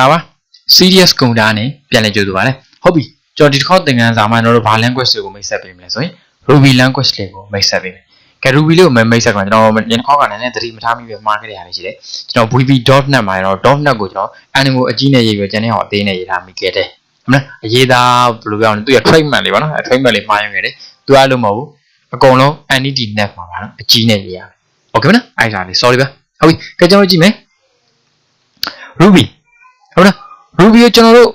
လာပါ serious ကုန်တာနဲ့ပြန်လည်ကြိုဆိုပါရစေဟုတ်ပြီကျွန်တော်ဒီတစ်ခေါက်သင်ခန်းစာမှာကျွန်တော်တို့ဘာ language တွေကိုမိတ်ဆက်ပေးမလဲဆိုရင် Ruby language တွေကိုမိတ်ဆက်ပေးမယ်ကဲ Ruby လေးကိုမိတ်ဆက်ကကျွန်တော်ညခေါက်ကနည်းနည်းသတိမထားမိပဲမှားခဲ့ရတာရှိတယ်ကျွန်တော် vb.net မှာကျွန်တော် .net ကိုကျွန်တော် animal အကြီးနဲ့ရေးပြီးကျန်တဲ့ဟောအသေးနဲ့ရေးထားမိခဲ့တယ်ဟုတ်လားအရေးသားဘယ်လိုပြောရမလဲသူက treatment လေးပါနော် treatment လေးမှားရခဲ့တယ်သူကလို့မဟုတ်ဘူးအကုန်လုံး entity net မှာပါနော်အကြီးနဲ့ရေးရတယ် okay မလားအဲ့ဒါလေး sorry ပါဟုတ်ပြီကဲကျွန်တော်ကြည့်မယ် Ruby Ruby ကိုကျွန်တော်တို့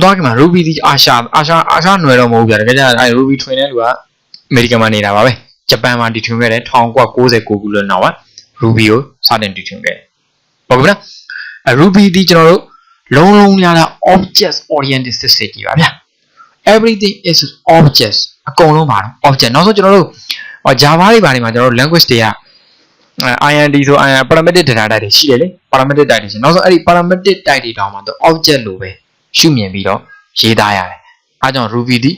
သွားကြမှာ Ruby ဒီအာရှအာရှအာရှຫນွယ်တော့မဟုတ်ဗျာတကယ်ကြအဲ Ruby ထွင်တဲ့လူကအမေရိကန်မှာနေတာပါပဲဂျပန်မှာတီထွင်ခဲ့တယ်1996ခုလွန်တော့က Ruby ကိုစတင်တီထွင်ခဲ့တယ်ဟုတ်ကဲ့ဗျာအဲ Ruby ဒီကျွန်တော်တို့လုံးလုံးရတာ object oriented system ကြီးပါဗျာ everything is objects အကုန်လုံးပါတော့ object နောက်ဆုံးကျွန်တော်တို့ဟော Java တွေဘာတွေမှာကျွန်တော်တို့ language တွေက IND ဆို IN parametric data type တွေရှိတယ်လေ parametric type တွေရှိနောက်ဆုံးအဲ့ဒီ parametric type တွေတောင်မှသူ object လို့ပဲရှုမြင်ပြီးတော့ရေးသားရတယ်အဲကြောင့် Ruby ဒီ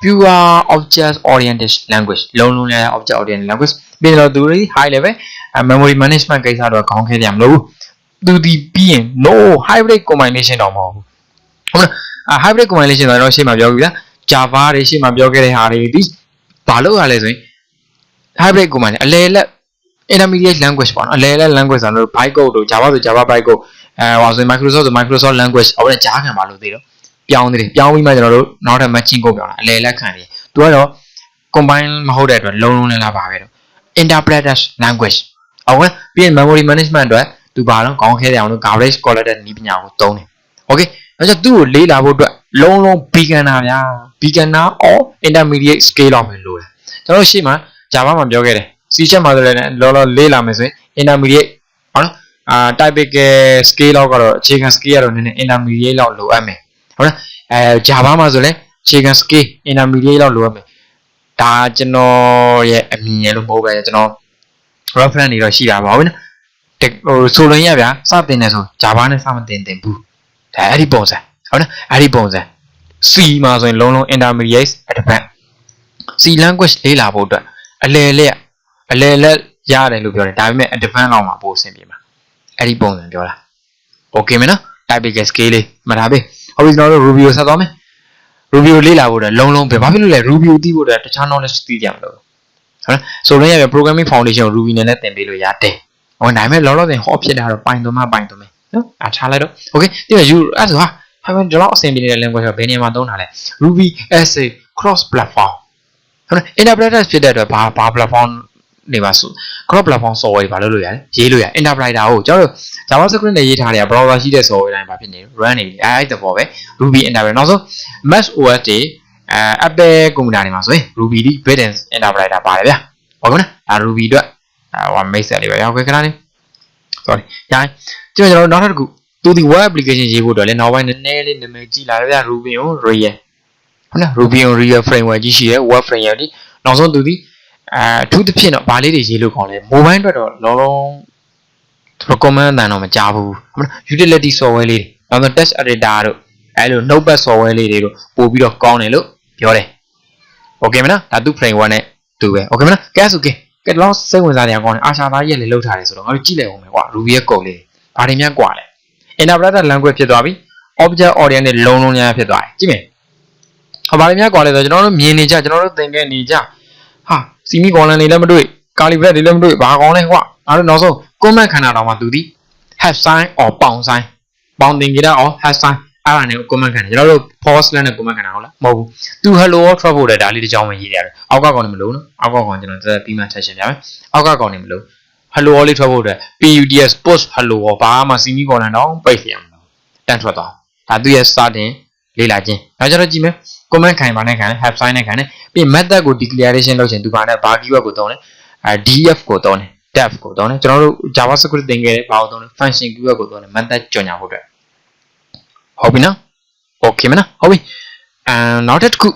pure object oriented language လုံးလုံးလေး object oriented language ပြီးတော့သူတွေ high level memory management ကိစ္စတော့ခေါင်းခဲကြမလို့သူဒီပြီးရင် no hybrid combination တော့မဟုတ်ဘူးဟုတ်လား hybrid combination တော့ရှေ့မှာပြောပြီဗျာ Java တွေရှေ့မှာပြောခဲ့တဲ့ဟာတွေဒီဘာလို့ရလဲဆိုရင် hybrid combination အလဲလက် intermediate language ပေါ့နော်အလဲလဲ language ဆိုတော့ bytecode တို့ Java ဆို Java bytecode အဲဟောဆို Microsoft ဆို Microsoft language ဟောလည်းကြားခံပါလို့သေးတော့ပြောင်းသေးတယ်ပြောင်းပြီးမှကျွန်တော်တို့နောက်ထပ် matching code ပြောင်းတာအလဲလက်ခံတယ်သူကတော့ combine မဟုတ်တဲ့အတွက်လုံးလုံးလည်းလာပါပဲတော့ interpreted language ဟုတ်ကဲ့ပြီးရင် memory management အတွက်သူဘာလို့ကောင်းခဲတယ်အောင်လို့ garbage collected နည်းပညာကိုသုံးတယ် okay အဲကြောင့်သူ့ကိုလေးလာဖို့အတွက်လုံးလုံး beginner ဗျာ beginner or intermediate scale လောက်ပဲလိုတယ်ကျွန်တော်တို့ရှေ့မှာ Java မှာပြောခဲ့တယ် C# မှာဆိုလည်းလောလောလေးလာမယ်ဆိုရင် intermediate ဟုတ်နော်အာ typical scale လောက်ကတော့အခြေခံ scale ကတော့နည်းနည်း intermediate လောက်လိုအပ်မယ်ဟုတ်လားအဲ Java မှာဆိုလည်းအခြေခံ scale intermediate လောက်လိုအပ်မယ်ဒါကျွန်တော်ရဲ့အမြင်လို့မဟုတ်ပဲကျွန်တော် reference တွေတော့ရှိတာပါဟုတ်နော်ဟိုဆိုလို့ရဗျာစတင်နေဆို Java နဲ့စမတင်တင်ဘူးဒါအဲ့ဒီပုံစံဟုတ်နော်အဲ့ဒီပုံစံ C မှာဆိုရင်လုံးလုံး intermediate advanced C language လေးလာဖို့အတွက်အလဲလက် အလဲလက်ရတယ်လို့ပြောတယ်ဒါပေမဲ့ advanced လောက်မှာပို့အဆင်ပြေမှာအဲ့ဒီပုံစံပြောတာ okay မနော် typical scale လေးမှတ်ထားပြီဟုတ်ပြီကျွန်တော်တို့ Ruby ကိုဆက်သွားမယ် Ruby ကိုလေ့လာဖို့အတွက်လုံးလုံးပဲဘာဖြစ်လို့လဲ Ruby ကိုသိဖို့အတွက်တခြား knowledge သိကြမလို့ဟုတ်လားဆိုတော့ရပြ programming foundation ကို Ruby နဲ့လည်းသင်ပေးလို့ရတယ်ဟောဒါပေမဲ့လောလောဆယ်ဟောဖြစ်တာတော့ Python မှာ Python ပဲနော်အားထားလိုက်တော့ okay ဒီမှာ you အဲ့ဆိုဟာဟာမဒီလောက်အဆင်ပြေနေတဲ့ language ကဘယ်နေရာမှာသုံးတာလဲ Ruby as a cross platform ဟုတ်လား interpreter ဖြစ်တဲ့အတွက်ဘာဘာ platform နေပါဆို cross platform software တွေဘာလုပ်လို့ရလဲရေးလို့ရ interpreter ကိုကျွန်တော်တို့ JavaScript နဲ့ရေးထားတဲ့ browser ရှိတဲ့ software တိုင်းဘာဖြစ်နေ run နေတယ်အဲ့ဒါပေါ့ပဲ Ruby interpreter နောက်ဆုံး Mac OS တွေအဲ Apple ကွန်ပျူတာတွေမှာဆိုရင် Ruby ဒီ built-in interpreter ပါတယ်ဗျာဟုတ်ကဲ့နော်အဲ Ruby အတွက်ဟို make set လေးပဲရောက်ခဲ့ခဏလေး sorry ညာကျွန်တော်နောက်ထပ်တစ်ခုသူဒီ web application ရေးဖို့တော့လည်းနောက်ပိုင်းနည်းနည်းလေးနာမည်ကြီးလာတယ်ဗျာ Ruby ကို React ဟုတ်လား Ruby on React framework ကြီးရှိတယ် web framework ဒီနောက်ဆုံးသူဒီ အဲအထူးသဖြင့်တော့ဗာလေးတွေရေးလို့ခေါင်းလဲ mobile အတွက်တော့လောလော recommend တန်တော့မကြားဘူးဟုတ်လား utility software လေးတွေနောက်ဆုံး text editor တို့အဲလို notepad software လေးတွေတို့ပို့ပြီးတော့ကောင်းတယ်လို့ပြောတယ် okay မလားဒါသူ framework နဲ့တူပဲ okay မလားကဲဆိုကဲကဲတော့စိတ်ဝင်စားနေအောင်ကောင်းတယ်အာရှာသားကြီးလည်းလှုပ်ထားတယ်ဆိုတော့ငါတို့ကြည့်လိုက်အောင်မယ်ကွာ Ruby ရဲ့ code လေးဘာတွေများကွာလဲ interpreter language ဖြစ်သွားပြီ object oriented လုံးလုံးများဖြစ်သွားတယ်ကြည့်မယ်ဟောဘာတွေများကွာလဲဆိုတော့ကျွန်တော်တို့မြင်နေကြကျွန်တော်တို့သင်ခဲ့နေကြဟာ စီမီကောလန်တွေလည်းမတွေ့ကာလီဘရက်တွေလည်းမတွေ့ဘာကောင်းလဲကွာငါတို့နောက်ဆုံး comment ခန္ဓာတော်မှာသူဒီ have sign or ပေါင် sign ပေါင်သင်ကြတာ or have sign အဲ့ဒါနဲ့ comment ခန္ဓာကျွန်တော်တို့ pause နဲ့ comment ခန္ဓာဟုတ်လားမဟုတ်ဘူးသူ hello or trouble တဲ့ဒါလေးတစ်ကြောင်းပဲရေးရတယ်အောက်ကကောင်နေမလို့နော်အောက်ကကောင်ကျွန်တော်သက်ပြီးမှဆက်ရှင်းပြမယ်အောက်ကကောင်နေမလို့ hello or လေးထွက်ဖို့အတွက် PUDS post hello or ဘာမှစီမီကောလန်တော့ပိတ်ရမှာတန်ထွက်သွားဒါသူရဲ့ starting လေးလာခြင်းနောက်ကျတော့ကြည့်မယ် comment ခိုင်ပါနဲ့ခံတယ် have sign နဲ့ခံတယ်ပြီး method ကို declaration လုပ်ချင်သူဘာနဲ့ဘာ keyword ကိုသုံးလဲအဲ df ကိုသုံးတယ် def ကိုသုံးတယ်ကျွန်တော်တို့ javascript သင်ခဲ့တဲ့ဘာကိုသုံးလဲ function keyword ကိုသုံးတယ် method ကြော်ညာဖို့အတွက်ဟုတ်ပြီနော် okay မနော်ဟုတ်ပြီအဲနောက်တစ်ခု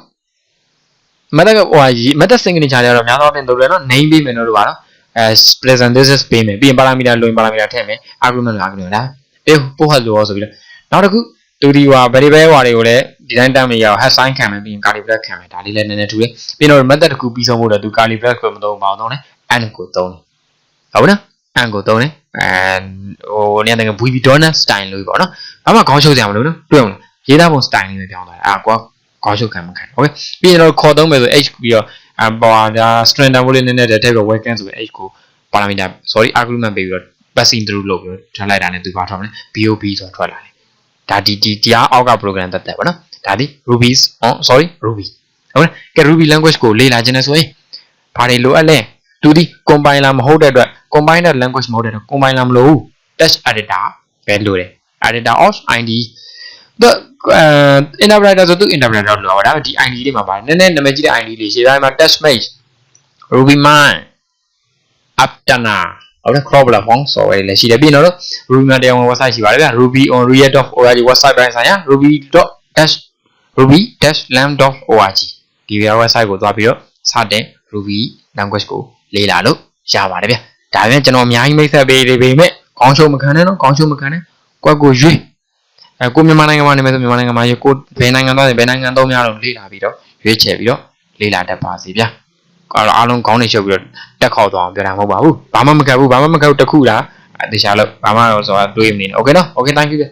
method ကဟိုဟာ method signature တွေကတော့များသောအားဖြင့်တို့တယ်နော် name ပေးမယ်လို့ပါနော်အဲ present this is ပေးမယ်ပြီးရင် parameter လိုရင် parameter ထည့်မယ် argument လို argument လားအေးပို့ဟတ်လို့ဆိုပြီးတော့နောက်တစ်ခုတူဒီဟာ variable ဟွာတွေကိုလည်း ဒီတိုင်းတတ်မရအောင် hash sign ခံမယ်ပြီးရင် curly bracket ခံမယ်ဒါလေးလည်းနည်းနည်းထူတယ်ပြီးတော့ method တစ်ခုပြီးဆုံးဖို့တော့သူ curly bracket ကိုမသုံးပါအောင်သုံးတယ် and ကိုသုံးတယ်ဟုတ်ပြီနော် and ကိုသုံးတယ် ဟိုနေရာတက VB Donut style လို့ပေါ့နော်ဘာမှခေါင်းရှုပ်စရာမလိုနော်တွေ့အောင်ရေးသားပုံ style လေးပဲပြောင်းသွားတယ်အာကွာခေါင်းရှုပ်ခံမခံโอเคပြီးရင်တော့ခေါ်သုံးမယ်ဆို h ပြီးတော့အပေါ်ဒါ string down လေးနည်းနည်းတည်းထည့်ပြီး welcome ဆိုပြီး h ကို parameter sorry argument ပေးပြီးတော့ passing through လုပ်ပြီးထားလိုက်တာနဲ့သူဘာထွက်မလဲ bob ဆိုထွက်လာတယ်ဒါဒီဒီတရားအောက်က program တက်တက်ပါနော် ဒါဒီ ruby's on sorry ruby ဟုတ်လားကဲ ruby language ကိုလေ့လာခြင်းနဲ့ဆိုရင်ဘာတွေလိုအပ်လဲသူဒီ compiler မဟုတ်တဲ့အတွက် combiner language မဟုတ်တဲ့အတွက် compiler မလိုဘူး text editor ပဲလိုတယ် editor of id သူအဲ interpreter ဆိုသူ interpreter လိုပါဒါပေမဲ့ဒီ id လေးမှာပါတယ်နည်းနည်းနာမည်ကြီးတဲ့ id လေးရှေ့တိုင်းမှာ test mate ruby mine aptana ဟုတ်တယ် crop platform software တွေလည်းရှိတယ်ပြီးတော့ ruby မှာတရားဝင် website ရှိပါတယ်ဗျ ruby on react.org website ပိုင်းဆိုင်ရာ ruby.ruby-lam.org ဒီ website ကိုသွားပြီးတော့စတဲ့ ruby language ကိုလေ့လာလို့ရပါတယ်ဗျဒါပေမဲ့ကျွန်တော်အများကြီးမိတ်ဆက်ပေးနေပေမဲ့ခေါင်းရှုံမခံနဲ့နော်ခေါင်းရှုံမခံနဲ့ကွက်ကိုရွေးအဲကိုမြန်မာနိုင်ငံမှာနေမယ်ဆိုမြန်မာနိုင်ငံမှာရေကိုဘယ်နိုင်ငံသွားတယ်ဘယ်နိုင်ငံသုံးများတော့လေ့လာပြီးတော့ရွေးချယ်ပြီးတော့လေ့လာတတ်ပါစေဗျအဲ့တော့အားလုံးခေါင်းနေရှုပ်ပြီးတော့တက်ခေါက်သွားအောင်ပြောတာမဟုတ်ပါဘူးဘာမှမကတ်ဘူးဘာမှမကတ်ဘူးတခုလားအတခြားလို့ဘာမှတော့ဆိုတာတွေးမနေနဲ့ Okay နော် Okay thank you ဗျ